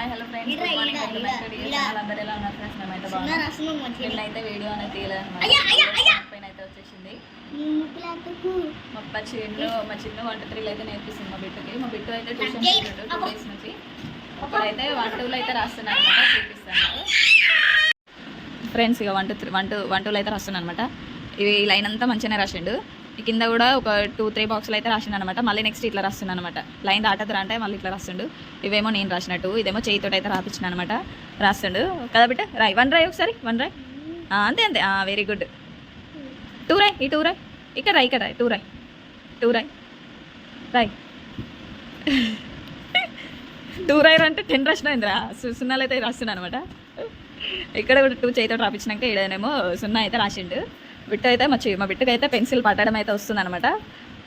Hi hello friends ఇరా, good morning ఇరా, welcome back to ఇరా, డియర్ ఇరా. ఛానల్ అందరూ ఎలా ఉన్నారు ఫ్రెండ్స్ మేమైతే చిన్న బాగున్నాం. రసము మంచిగా. నిన్నైతే వీడియో అనేది తీయలేదు. పైన అయితే వచ్చేసింది. మా చిన్ను మా చిన్న వంట త్రీలు అయితే నేర్పిస్తుంది మా బిడ్డకి మా బిడ్డ అయితే ట్యూషన్ టూ. డేస్ నుంచి. ఇప్పుడైతే వన్ టూలో అయితే రాస్తున్నాను అనమాట చూపిస్తాను. ఫ్రెండ్స్ ఇక one two three one two one టూలో అయితే రాస్తున్నాను అనమాట ఇవి లైన్ అంతా మంచిగానే రాసిండు. కింద కూడా ఒక టూ త్రీ బాక్స్లు అయితే రాసిండు అనమాట మళ్ళీ నెక్స్ట్ ఇట్లా రాస్తున్నాను అనమాట లైన్ దాటదురా అంటే మళ్ళీ ఇట్లా రాస్తుండు. ఇవేమో నేను రాసినట్టు ఇదేమో చేయితో అయితే రాపించిన అనమాట రాస్తుండు. కదా బిడ్డ? రాయ్. వన్ రాయ్ ఒకసారి. వన్ రాయ్. అంతే అంతే. వెరీ గుడ్ టూ రాయ్. ఈ టూ రాయ్. ఇక్కడ రాయ్ ఇక్కడ రాయ్. టూ రాయ్. టూ రాయ్. రాయ్. టూ రాయర్ అంటే టెన్ రాసిన సున్నాలు అయితే రాస్తున్నా అనమాట ఇక్కడ కూడా టూ చేతితో రాపించినాక ఈడనేమో సున్నా అయితే రాసిండు. బిట్టు అయితే మా మా బిట్టుకు అయితే పెన్సిల్ పట్టడం అయితే వస్తుంది అనమాట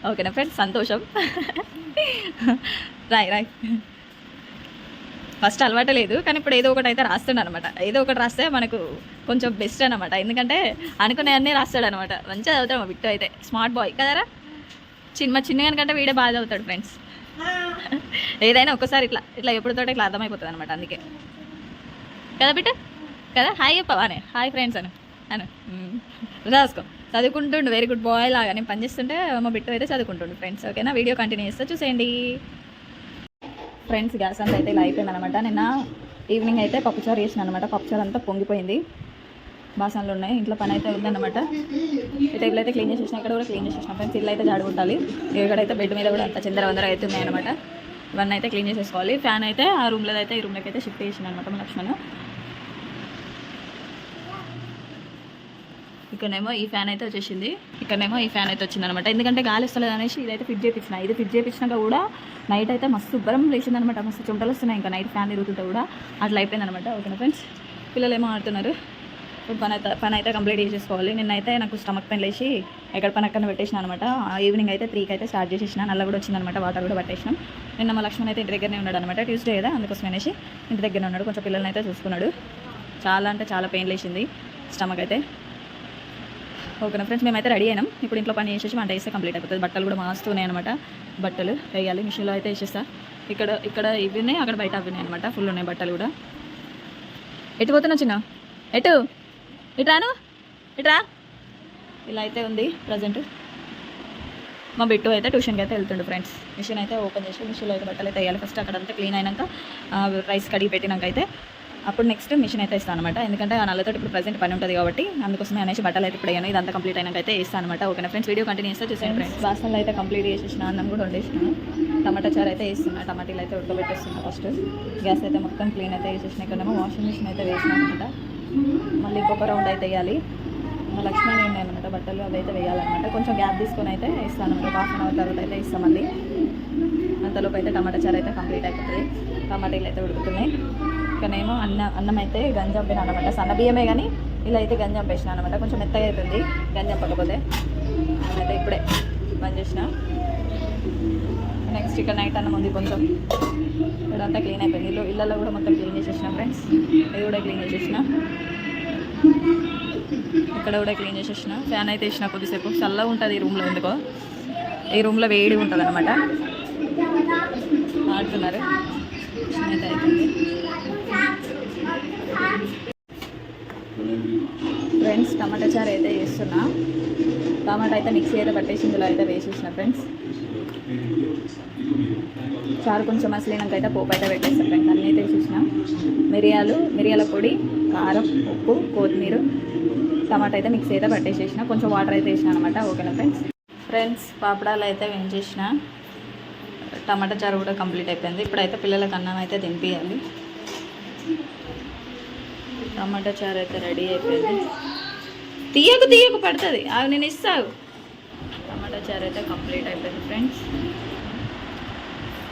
ఓకేనా ఫ్రెండ్స్? సంతోషం. రాయ్ రాయ్. ఫస్ట్ అలవాటు లేదు కానీ ఇప్పుడు ఏదో ఒకటి అయితే రాస్తాడు అనమాట ఏదో ఒకటి రాస్తే మనకు కొంచెం బెస్ట్ అనమాట ఎందుకంటే అనుకునే అన్నీ రాస్తాడు అనమాట మంచిగా చదువుతాడు మా బిట్టు అయితే. స్మార్ట్ బాయ్ కదరా చిన్న చిన్నగా కంటే వీడే బాగా చదువుతాడు ఫ్రెండ్స్. ఏదైనా ఒక్కసారి ఇట్లా ఇట్లా ఎప్పుడుతో ఇట్లా అర్థమైపోతుంది అనమాట అందుకే. కదా బిడ్డ? కదా? హాయ్ చెప్పవానే హాయ్ ఫ్రెండ్స్ అని. అను. రాసుకో. చదువుకుంటుండు వెరీ గుడ్ బాయ్ లాగా. నేను పనిచేస్తుంటే మా బిట్టు అయితే చదువుకుంటుండు ఫ్రెండ్స్ ఓకేనా? వీడియో కంటిన్యూ చేస్తే చూసేయండి. ఫ్రెండ్స్ గ్యాస్ అంతా అయితే ఇలా అయిపోయింది అనమాట నిన్న ఈవినింగ్ అయితే పప్పుచారు చేసిన అనమాట పప్పుచారు అంతా పొంగిపోయింది. బాసనలు ఉన్నాయి ఇంట్లో పని అయితే ఉందన్నమాట. ఈ టైప్లో అయితే క్లీన్ చేసేసిన ఇక్కడ కూడా క్లీన్ చేసేసిన. ఫ్రెండ్స్ ఇల్లు అయితే జాడుకుంటాలి ఇక్కడైతే బెడ్ మీద కూడా అంత చిందర వందర అయితే ఉన్నాయన్నమాట. ఇవన్నీ అయితే క్లీన్ చేసేసుకోవాలి. ఫ్యాన్ అయితే ఆ రూమ్లో అయితే ఈ రూమ్లోకి అయితే షిఫ్ట్ చేసిన అనమాట మా లక్ష్మణ్. ఇక్కడనేమో ఈ ఫ్యాన్ అయితే వచ్చేసింది. ఇక్కడనేమో ఈ ఫ్యాన్ అయితే వచ్చింది అనమాట ఎందుకంటే గాలి వస్తలేదు అనేసి ఇదైతే ఫిట్ చేయించిన ఇది ఫిట్ చేయించినాక కూడా నైట్ అయితే మస్తు ఉబ్బరం లేచింది అనమాట మస్తు చుంటలు వస్తున్నాయి ఇంకా నైట్ ఫ్యాన్ తిరుగుతుంటే కూడా. అట్లా అయిపోయింది అనమాట ఓకేనా ఫ్రెండ్స్ పిల్లలు ఏమో ఆడుతున్నారు పని అయితే పని అయితే కంప్లీట్ చేసేసుకోవాలి. నిన్నైతే నాకు స్టమక్ పెయిన్ లేచి ఎక్కడ పని అక్కడ పెట్టేసిన అనమాట. ఈవినింగ్ అయితే త్రీకి అయితే స్టార్ట్ చేసేసిన. నల్ల కూడా వచ్చిందనమాట. వాటర్ కూడా పట్టేసినాం. నిన్న మా లక్ష్మణ్ అయితే ఇంటి దగ్గరనే ఉన్నాడు అనమాట ట్యూస్డే కదా అందుకోసం అనేసి ఇంటి దగ్గర ఉన్నాడు. కొంచెం పిల్లల్ని అయితే చూసుకున్నాడు. చాలా అంటే చాలా పెయిన్ లేచింది స్టమక్ అయితే. ఓకేనా ఫ్రెండ్స్ మేమైతే రెడీ అయినాం. ఇప్పుడు ఇంట్లో పని చేసేసి వంట చేస్తే కంప్లీట్ అయిపోతుంది. బట్టలు కూడా మాస్తున్నాయి అనమాట బట్టలు వేయాలి మిషన్లో అయితే వేసేస్తా. ఇక్కడ ఇక్కడ ఇవి ఉన్నాయి అక్కడ బయట అవి ఉన్నాయి అనమాట ఫుల్ ఉన్నాయి బట్టలు కూడా. ఎటు పోతున్నా చిన్న? ఎటు? ఇట్రాను రాను? రా. ఇలా అయితే ఉంది ప్రజెంట్. మా బిట్టు అయితే ట్యూషన్కి అయితే వెళ్తుండు ఫ్రెండ్స్ మిషన్ అయితే ఓపెన్ చేసి మిషన్లో అయితే బట్టలు అయితే వేయాలి. ఫస్ట్ అక్కడంతా క్లీన్ అయినాక రైస్ కడిగి పెట్టినాక అయితే అప్పుడు నెక్స్ట్ మిషన్ అయితే ఇస్తాను అనమాట ఎందుకంటే ఆ నల్లతో ఇప్పుడు ప్రజెంట్ పని ఉంటుంది కాబట్టి అందుకోసమే అనేసి బట్టలు అయితే ఇప్పుడు ఇదంతా కంప్లీట్ అయినాక అయితే ఇస్తాను అనమాట ఓకేనా ఫ్రెండ్స్ వీడియో కంటిన్యూ చేస్తే చూసాను ఫ్రెండ్స్ బాసనలు అయితే కంప్లీట్ చేసేసిన అన్నం కూడా వండేసిన. టమాటా చారు అయితే వేస్తున్నా. టమాటీలు అయితే ఉడకబెట్టేస్తున్నా ఫస్ట్ గ్యాస్ అయితే మొత్తం క్లీన్ అయితే వేసేసిన ఇక్కడేమో వాషింగ్ మిషన్ అయితే వేసిన అనమాట మళ్ళీ ఇంకొక రౌండ్ అయితే వేయాలి. లక్ష్మణ్ ఉన్నాయి అనమాట బట్టలు అవి అయితే వేయాలన్నమాట. కొంచెం గ్యాప్ తీసుకొని అయితే ఇస్తాను అనమాట హాఫ్ అన్ అవర్ తర్వాత అయితే ఇస్తామండి. అంతలోపు అయితే టమాటా చారు అయితే కంప్లీట్ అయిపోతుంది. టమాటాలు అయితే ఉడుకుతున్నాయి. ఇక్కడనేమో అన్న అన్నం అయితే గంజంపిన అనమాట సన్న బియ్యమే కానీ ఇలా అయితే గంజం వేసిన అనమాట కొంచెం మెత్తగా అవుతుంది గంజం పక్కపోతే. అయితే ఇప్పుడే బంద్ చేసిన. నెక్స్ట్ ఇక్కడ నైట్ అన్నం ఉంది కొంచెం. ఇక్కడంతా క్లీన్ అయిపోయింది. ఇల్లు ఇళ్ళల్లో కూడా మొత్తం క్లీన్ చేసేసిన ఫ్రెండ్స్ ఇది కూడా క్లీన్ చేసేసిన. ఇక్కడ కూడా క్లీన్ చేసేసిన ఫ్యాన్ అయితే వేసిన కొద్దిసేపు. చల్లగా ఉంటుంది ఈ రూమ్లో ఎందుకో. ఈ రూమ్లో వేడి ఉంటుంది అనమాట ఆడుతున్నారు. అయితే. ఫ్రెండ్స్ టమాటా చారు అయితే వేస్తున్నా టమాటా అయితే మిక్సీ అయితే పట్టేసి ఇందులో అయితే వేసేసిన ఫ్రెండ్స్ చారు కొంచెం మసలినాక అయితే పోపు అయితే పెట్టేస్తాను ఫ్రెండ్స్ అన్నీ అయితే వేసేసిన. మిరియాలు మిరియాల పొడి కారం ఉప్పు కొత్తిమీర. టమాటా అయితే మిక్స్ అయితే పట్టేసేసిన. కొంచెం వాటర్ అయితే వేసిన అనమాట. ఓకేనా ఫ్రెండ్స్? ఫ్రెండ్స్ పాపడాలు అయితే వేయించేసిన. టమాటా చారు కూడా కంప్లీట్ అయిపోయింది. ఇప్పుడైతే పిల్లలకు అన్నం అయితే తినిపించాలి టమాటా చారు అయితే రెడీ అయిపోయింది. తీయకు తీయకు పడుతుంది. అవి నేను ఇస్తావు టమాటా చారు అయితే కంప్లీట్ అయిపోయింది ఫ్రెండ్స్.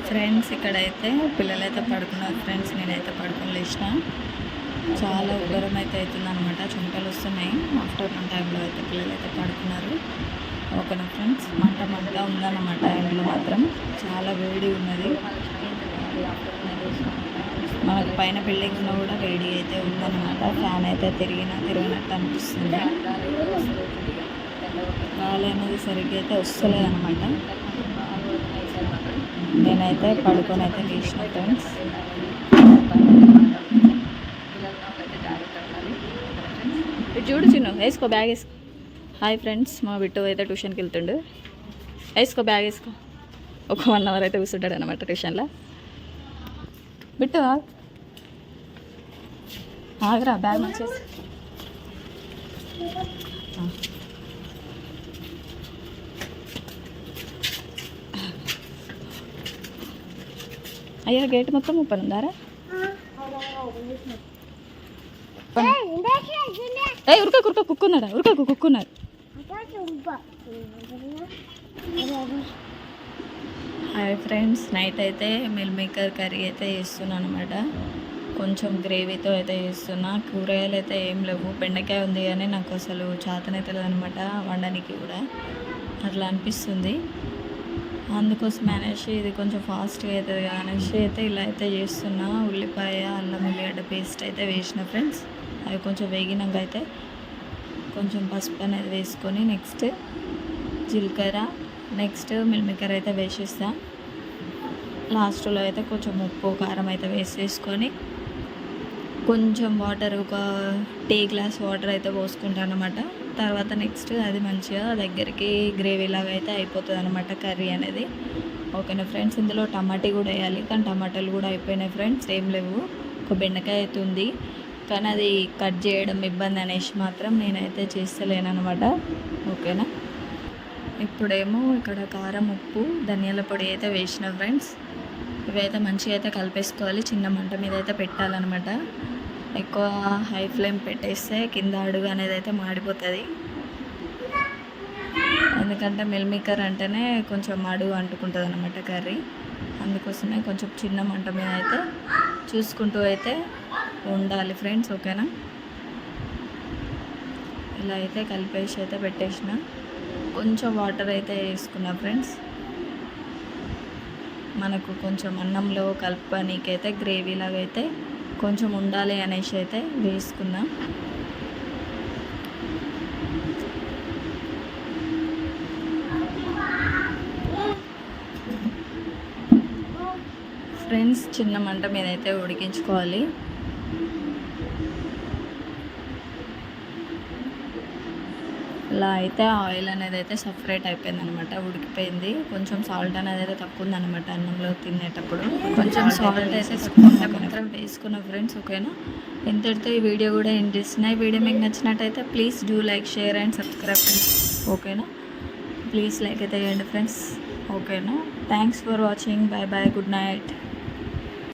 ఫ్రెండ్స్ ఇక్కడైతే పిల్లలు అయితే పడుకున్నారు. ఫ్రెండ్స్ నేనైతే పడుకుని లేచిన. చాలా ఉదరం అయితే అవుతుంది అనమాట చుంటలు వస్తున్నాయి. ఆఫ్టర్నూన్ టైంలో అయితే పిల్లలు అయితే పడుకున్నారు. ఓకేనా ఫ్రెండ్స్ మంట మంట ఉందన్నమాట ఇంట్లో మాత్రం. చాలా వేడి ఉన్నది. మనకు పైన బిల్డింగ్లో కూడా వేడి అయితే ఉందన్నమాట. ఫ్యాన్ అయితే తిరిగినా తిరిగినట్టు అనిపిస్తుంది. గాలి అనేది సరిగ్గా అయితే వస్తలేదు అనమాట నేనైతే పడుకొని అయితే లేచిన ఫ్రెండ్స్ ఇటు చూడు చిన్న వేసుకో బ్యాగ్ వేసుకో. హాయ్ ఫ్రెండ్స్ మా బిట్టు అయితే ట్యూషన్కి వెళ్తుండు. వేసుకో బ్యాగ్ వేసుకో. ఒక వన్ అవర్ అయితే కూర్చుంటాడు అనమాట ట్యూషన్లో బిట్టు ఆగరా బ్యాగ్ మంచిగా అయ్యా గేట్ మొత్తం ఓపెన్ ఉందారా? ఏ ఉరక కురక కుక్కున్నాడా? ఉరక కుక్కున్నాడు హాయ్ ఫ్రెండ్స్ నైట్ అయితే మిల్ మేకర్ కర్రీ అయితే చేస్తున్నాను అనమాట కొంచెం గ్రేవీతో అయితే చేస్తున్నా. కూరగాయలు అయితే ఏం లేవు. బెండకాయ ఉంది కానీ నాకు అసలు చేతనైతే లేదనమాట వండడానికి కూడా. అట్లా అనిపిస్తుంది. అందుకోసం అనేసి ఇది కొంచెం ఫాస్ట్గా అవుతుంది కదా అనేసి అయితే ఇలా అయితే చేస్తున్నా. ఉల్లిపాయ అల్లం ఉల్లిగడ్డ పేస్ట్ అయితే వేసిన ఫ్రెండ్స్ అవి కొంచెం వేగినాక అయితే కొంచెం పసుపు అనేది వేసుకొని నెక్స్ట్ జీలకర్ర నెక్స్ట్ మిల్మికర్ అయితే వేసేస్తా. లాస్ట్లో అయితే కొంచెం ఉప్పు కారం అయితే వేసేసుకొని కొంచెం వాటర్ ఒక టీ గ్లాస్ వాటర్ అయితే పోసుకుంటాను అనమాట తర్వాత నెక్స్ట్ అది మంచిగా దగ్గరికి గ్రేవీ లాగా అయితే అయిపోతుంది అనమాట కర్రీ అనేది. ఓకేనా ఫ్రెండ్స్ ఇందులో టమాటీ కూడా వేయాలి. కానీ టమాటాలు కూడా అయిపోయినాయి ఫ్రెండ్స్ ఏం లేవు. ఒక బెండకాయ అయితే ఉంది. కానీ అది కట్ చేయడం ఇబ్బంది అనేసి మాత్రం నేనైతే చేస్తలేను అనమాట ఓకేనా ఇప్పుడేమో ఇక్కడ కారం ఉప్పు ధనియాల పొడి అయితే వేసిన ఫ్రెండ్స్ ఇవైతే మంచిగా అయితే కలిపేసుకోవాలి. చిన్న మంట మీద అయితే పెట్టాలన్నమాట. ఎక్కువ హై ఫ్లేమ్ పెట్టేస్తే కింద అడుగు అనేది అయితే మాడిపోతుంది. ఎందుకంటే మిల్మికర్ అంటేనే కొంచెం అడుగు అంటుకుంటుంది అనమాట కర్రీ. అందుకోసమే కొంచెం చిన్న మంట మీద అయితే చూసుకుంటూ అయితే ఉండాలి ఫ్రెండ్స్ ఓకేనా? ఇలా అయితే కలిపేసి అయితే పెట్టేసిన. కొంచెం వాటర్ అయితే వేసుకున్నా ఫ్రెండ్స్. మనకు కొంచెం అన్నంలో కలపనీకైతే గ్రేవీ లాగా అయితే కొంచెం ఉండాలి అనేసి అయితే వేసుకున్నా. ఫ్రెండ్స్ చిన్న మంట మీద అయితే ఉడికించుకోవాలి. ఇలా అయితే ఆయిల్ అనేది అయితే సపరేట్ అయిపోయింది అనమాట ఉడికిపోయింది. కొంచెం సాల్ట్ అనేది అయితే తక్కువ ఉందన్నమాట అన్నంలో తినేటప్పుడు. కొంచెం సాల్ట్ అయితే తక్కువ మాత్రం వేసుకున్న ఫ్రెండ్స్ ఓకేనా ఎంతటితో ఈ వీడియో కూడా ఎండ్ చేస్తున్నా. ఈ వీడియో మీకు నచ్చినట్టయితే please do like share and subscribe ఓకేనా ప్లీజ్ లైక్ అయితే చేయండి ఫ్రెండ్స్ ఓకేనా thanks for watching bye bye good night